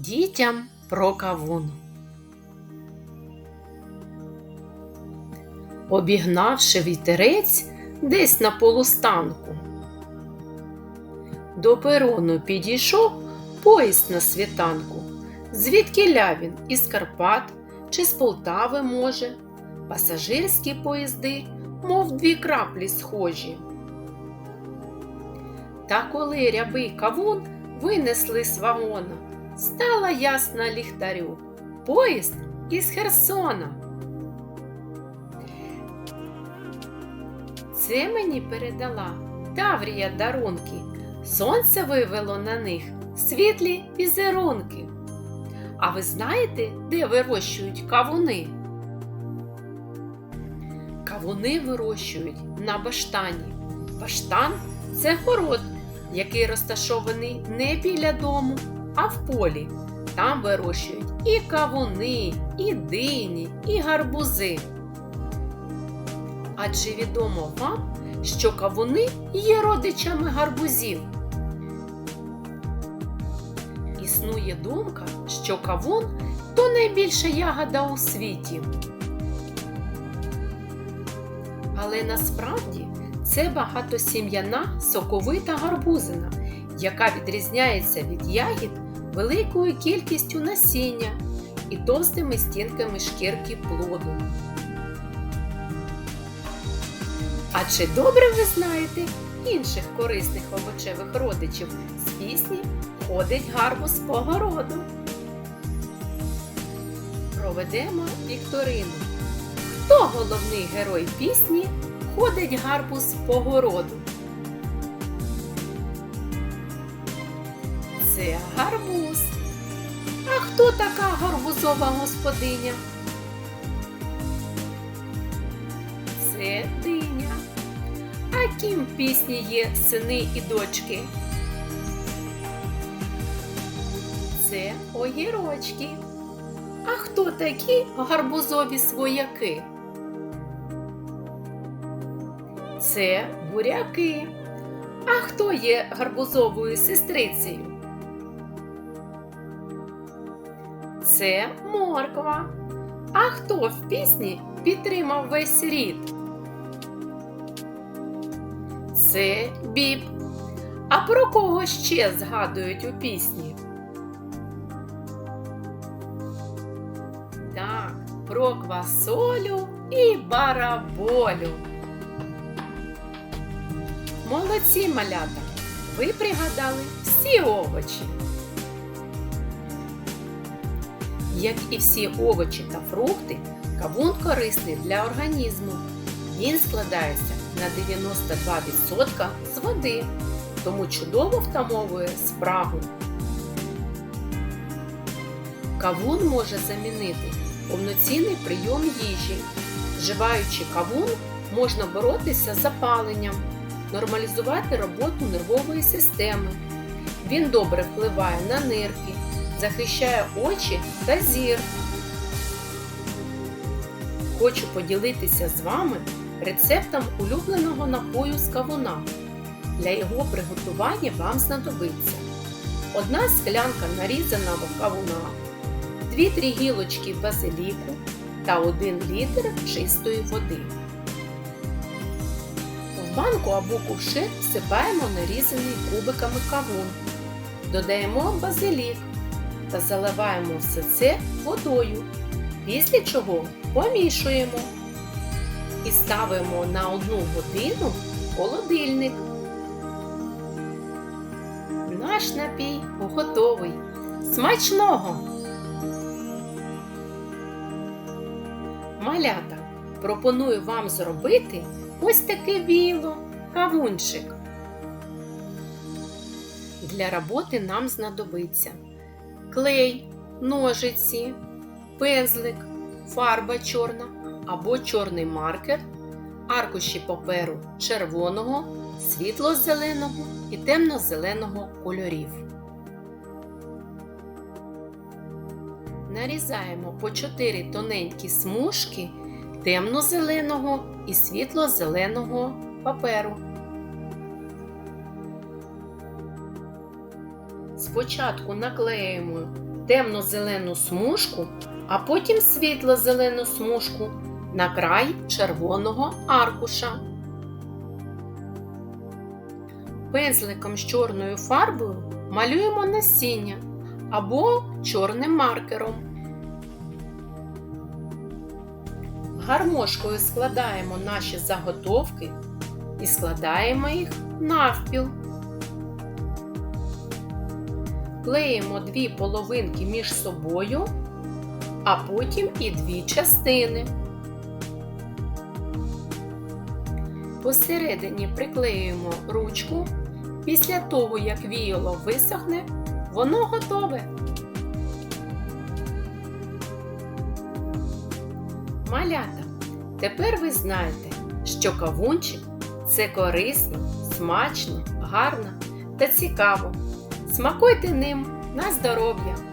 Дітям про кавун. Обігнавши вітерець десь на полустанку. До перону підійшов поїзд на світанку. Звідки він із Карпат чи з Полтави може. Пасажирські поїзди, мов дві краплі схожі. Та коли рябий кавун винесли з вагона, стала ясна ліхтарю. Поїзд із Херсона. Це мені передала Таврія дарунки. Сонце вивело на них світлі візерунки. А ви знаєте, де вирощують кавуни? Кавуни вирощують на баштані. Баштан це город, який розташований не біля дому, а в полі. Там вирощують і кавуни, і дині, і гарбузи. Адже відомо вам, що кавуни є родичами гарбузів. Існує думка, що кавун то найбільша ягода у світі. Але насправді це багатосім'яна соковита гарбузина, яка відрізняється від ягід великою кількістю насіння і товстими стінками шкірки плоду. А чи добре ви знаєте інших корисних овочевих родичів з пісні Ходить гарбуз по городу? Проведемо вікторину. Хто головний герой пісні Ходить гарбуз по городу? Це гарбуз. А хто така гарбузова господиня? Це диня. А ким пісні є сини і дочки? Це огірочки. А хто такі гарбузові свояки? Це буряки. А хто є гарбузовою сестрицею? Це морква. А хто в пісні підтримав весь рід? Це біб. А про кого ще згадують у пісні? Так, про квасолю і бараболю. Молодці малята! Ви пригадали всі овочі. Як і всі овочі та фрукти, кавун корисний для організму. Він складається на 92% з води, тому чудово втамовує спрагу. Кавун може замінити повноцінний прийом їжі. Вживаючи кавун, можна боротися з запаленням, нормалізувати роботу нервової системи. Він добре впливає на нирки, захищає очі та зір. Хочу поділитися з вами рецептом улюбленого напою з кавуна. Для його приготування вам знадобиться одна склянка нарізаного кавуна, 2-3 гілочки базиліку та 1 літр чистої води. В банку або кувшин всипаємо нарізаний кубиками кавун, додаємо базилік та заливаємо все це водою, після чого помішуємо і ставимо на 1 годину в холодильник. Наш напій готовий. Смачного! Малята, пропоную вам зробити ось таке віло, кавунчик. Для роботи нам знадобиться клей, ножиці, пензлик, фарба чорна або чорний маркер, аркуші паперу червоного, світло-зеленого і темно-зеленого кольорів. Нарізаємо по 4 тоненькі смужки темно-зеленого і світло-зеленого паперу. Спочатку наклеїмо темно-зелену смужку, а потім світло-зелену смужку на край червоного аркуша. Пензликом з чорною фарбою малюємо насіння або чорним маркером. Гармошкою складаємо наші заготовки і складаємо їх навпіл. Клеїмо дві половинки між собою, а потім і дві частини. Посередині приклеюємо ручку. Після того, як віяло висохне, воно готове. Малята, тепер ви знаєте, що кавунчик це корисно, смачно, гарно та цікаво. Смакуйте ним на здоров'я!